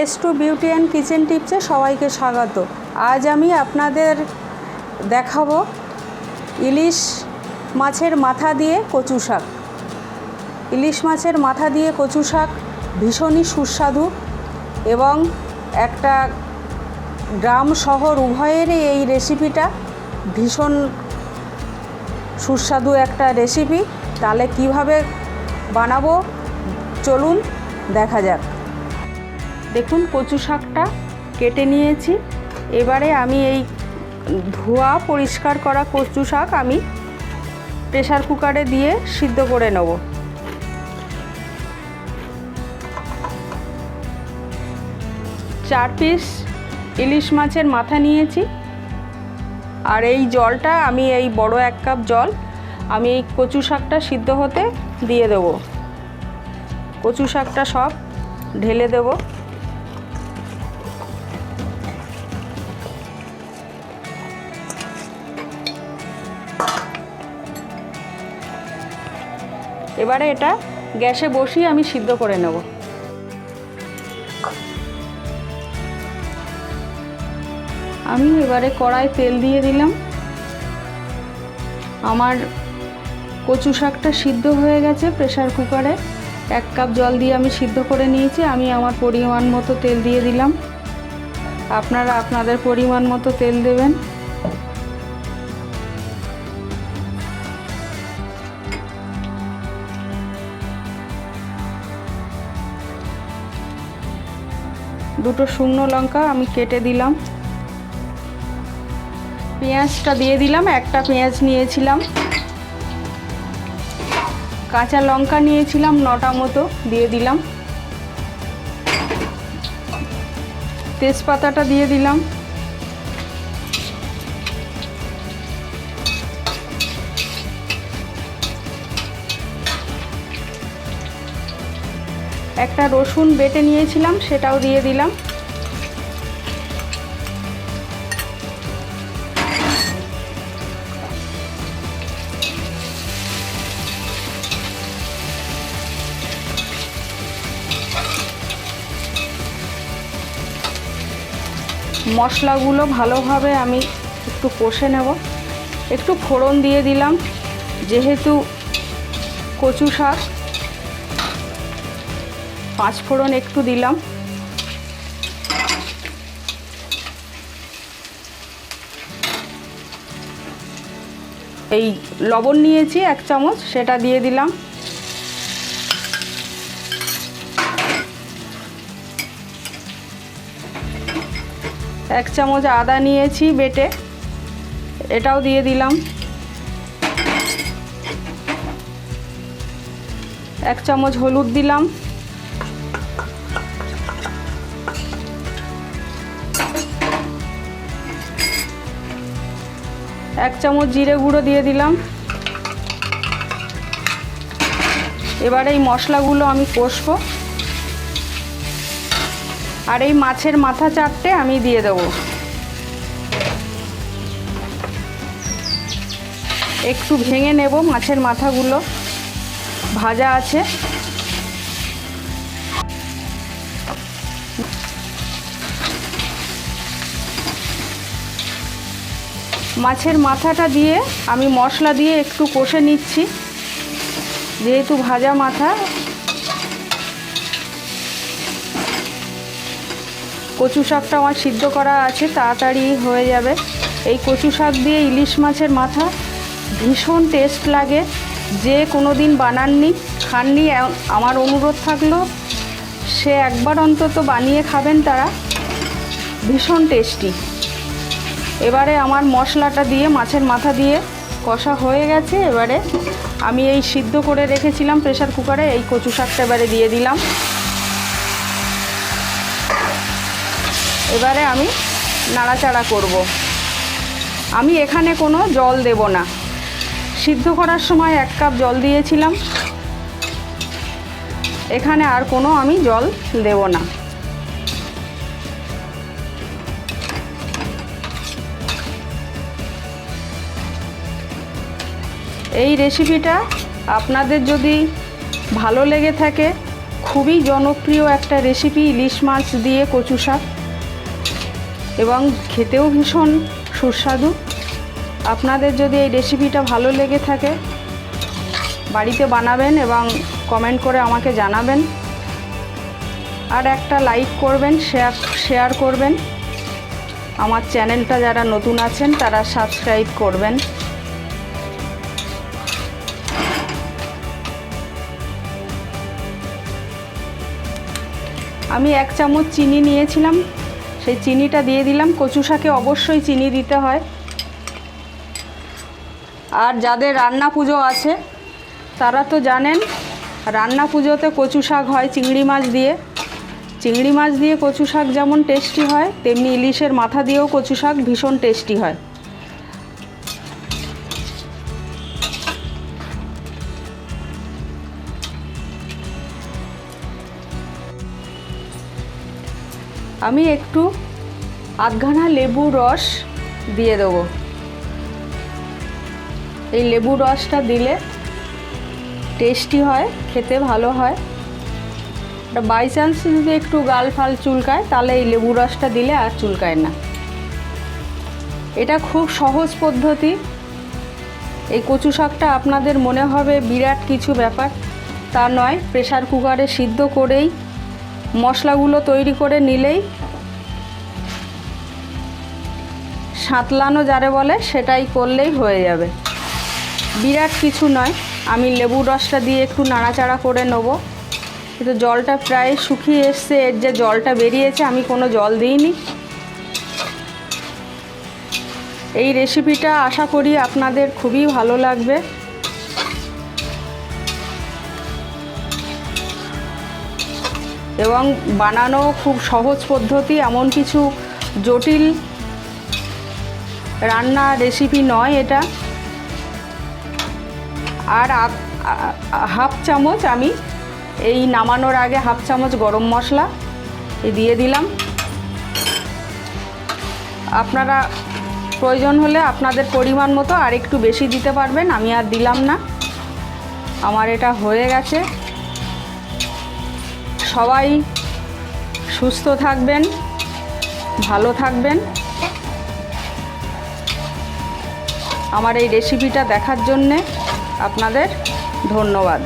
S two beauty and kitchen টিপসে সবাইকে স্বাগত। আজ আমি আপনাদের দেখাবো ইলিশ মাছের মাথা দিয়ে কচু শাক। ইলিশ মাছের মাথা দিয়ে কচু শাক ভীষণই সুস্বাদু এবং একটা গ্রাম শহর উভয়েরই এই রেসিপিটা ভীষণ সুস্বাদু একটা রেসিপি তাহলে কীভাবে বানাবো? চলুন, দেখা যাক। দেখুন কচু শাকটা কেটে নিয়েছি। এবারে আমি এই ধোয়া পরিষ্কার করা কচু শাক আমি প্রেশার কুকারে দিয়ে সিদ্ধ করে নেব। চার পিস ইলিশ মাছের মাথা নিয়েছি। আর এই জলটা আমি এই বড় এক কাপ জল আমি এই কচু শাকটা সিদ্ধ হতে দিয়ে দেব। কচু শাকটা সব ঢেলে দেব। এবারে এটা গ্যাসে বসিয়ে আমি সিদ্ধ করে নেব। আমি এবারে কড়াই তেল দিয়ে দিলাম। আমার কচু শাকটা সিদ্ধ হয়ে গেছে প্রেশার কুকারে। এক কাপ জল দিয়ে আমি সিদ্ধ করে নিয়েছি। আমি আমার পরিমাণ মতো তেল দিয়ে দিলাম। আপনারা আপনাদের পরিমাণ মতো তেল দেবেন। দুটো শুকনো লঙ্কা আমি কেটে দিলাম। পেঁয়াজটা দিয়ে দিলাম, একটা পেঁয়াজ নিয়েছিলাম। কাঁচা লঙ্কা নিয়েছিলাম নটা মতো, দিয়ে দিলাম। তেজপাতাটা দিয়ে দিলাম। একটা রসুন বেটে নিয়েছিলাম, সেটাও দিয়ে দিলাম। মশলাগুলো ভালোভাবে আমি একটু কষে নেব। একটু ফোড়ন দিয়ে দিলাম, যেহেতু কচু শাক পাঁচ ফোড়ন একটু দিলাম। এই লবণ নিয়েছি এক চামচ, সেটা দিয়ে দিলাম। এক চামচ আদা নিয়েছি বেটে, এটাও দিয়ে দিলাম। এক চামচ হলুদ দিলাম। এক চামচ জিরে গুঁড়ো দিয়ে দিলাম। এবার এই মশলাগুলো আমি কষবো। আর এই মাছের মাথা চারটে আমি দিয়ে দেবো। একটু ভেঙে নেব মাছের মাথাগুলো। ভাজা আছে। মাছের মাথাটা দিয়ে আমি মশলা দিয়ে একটু কষে নিচ্ছি। যেহেতু ভাজা মাথা, কচু শাকটা আমার সিদ্ধ করা আছে, তাড়াতাড়ি হয়ে যাবে। এই কচু শাক দিয়ে ইলিশ মাছের মাথা ভীষণ টেস্ট লাগে। যে কোনো দিন বানাননি, খাননি আমার অনুরোধ থাকল, সে একবার অন্তত বানিয়ে খাবেন তারা। ভীষণ টেস্টি এবারে আমার মশলাটা দিয়ে, মাছের মাথা দিয়ে কষা হয়ে গেছে। এবারে আমি এই সিদ্ধ করে রেখেছিলাম প্রেশার কুকারে, এই কচু শাকটা এবারে দিয়ে দিলাম। এবারে আমি নাড়াচাড়া করব। আমি এখানে কোনো জল দেব না। সিদ্ধ করার সময় এক কাপ জল দিয়েছিলাম। এখানে আর কোনো আমি জল দেব না। এই রেসিপিটা আপনাদের যদি ভালো লেগে থাকে, খুবই জনপ্রিয় একটা রেসিপি ইলিশ মাছ দিয়ে কচু শাক। এবং খেতেও ভীষণ সুস্বাদু। আপনাদের যদি এই রেসিপিটা ভালো লেগে থাকে, বাড়িতে বানাবেন এবং কমেন্ট করে আমাকে জানাবেন। আর একটা লাইক করবেন শেয়ার শেয়ার করবেন। আমার চ্যানেলটা যারা নতুন আছেন, তারা সাবস্ক্রাইব করবেন। আমি এক চামচ চিনি নিয়েছিলাম। সেই চিনিটা দিয়ে দিলাম। কচু শাকে অবশ্যই চিনি দিতে হয়। আর যাদের রান্না পুজো আছে, তারা তো জানেন, রান্না পুজোতে কচু শাক হয় চিংড়ি মাছ দিয়ে। চিংড়ি মাছ দিয়ে কচু শাক যেমন টেস্টি হয়, তেমনি ইলিশের মাথা দিয়েও কচু শাক ভীষণ টেস্টি হয়। আমি একটু আধঘানা লেবু রস দিয়ে দেবো। এই লেবু রসটা দিলে টেস্টি হয়, খেতে ভালো হয়। বাই চান্স যদি একটু গাল ফাল চুলকায়, তাহলে এই লেবু রসটা দিলে আর চুলকায় না। এটা খুব সহজ পদ্ধতি। এই কচু শাকটা আপনাদের মনে হবে বিরাট কিছু ব্যাপার। তা নয় প্রেশার কুকারে সিদ্ধ করেই মশলাগুলো তৈরি করে নিলেই সাঁতলানো যারে বলে সেটাই করলেই হয়ে যাবে। বিরাট কিছু নয়, আমি লেবুর রসটা দিয়ে একটু নাড়াচাড়া করে নেব। কিন্তু জলটা প্রায় শুকিয়ে এসছে, এর যে জলটা বেরিয়েছে, আমি কোনো জল দিইনি। এই রেসিপিটা আশা করি আপনাদের খুবই ভালো লাগবে। এবং বানানো খুব সহজ পদ্ধতি, এমন কিছু জটিল রান্না রেসিপি নয় এটা। আর হাফ চামচ আমি এই নামানোর আগে হাফ চামচ গরম মশলা দিয়ে দিলাম। আপনারা প্রয়োজন হলে আপনাদের পরিমাণ মতো আর একটু বেশি দিতে পারবেন, আমি আর দিলাম না। আমার এটা হয়ে গেছে। সবাই সুস্থ থাকবেন ভালো থাকবেন। আমার এই রেসিপিটা দেখার জন্যে আপনাদের ধন্যবাদ।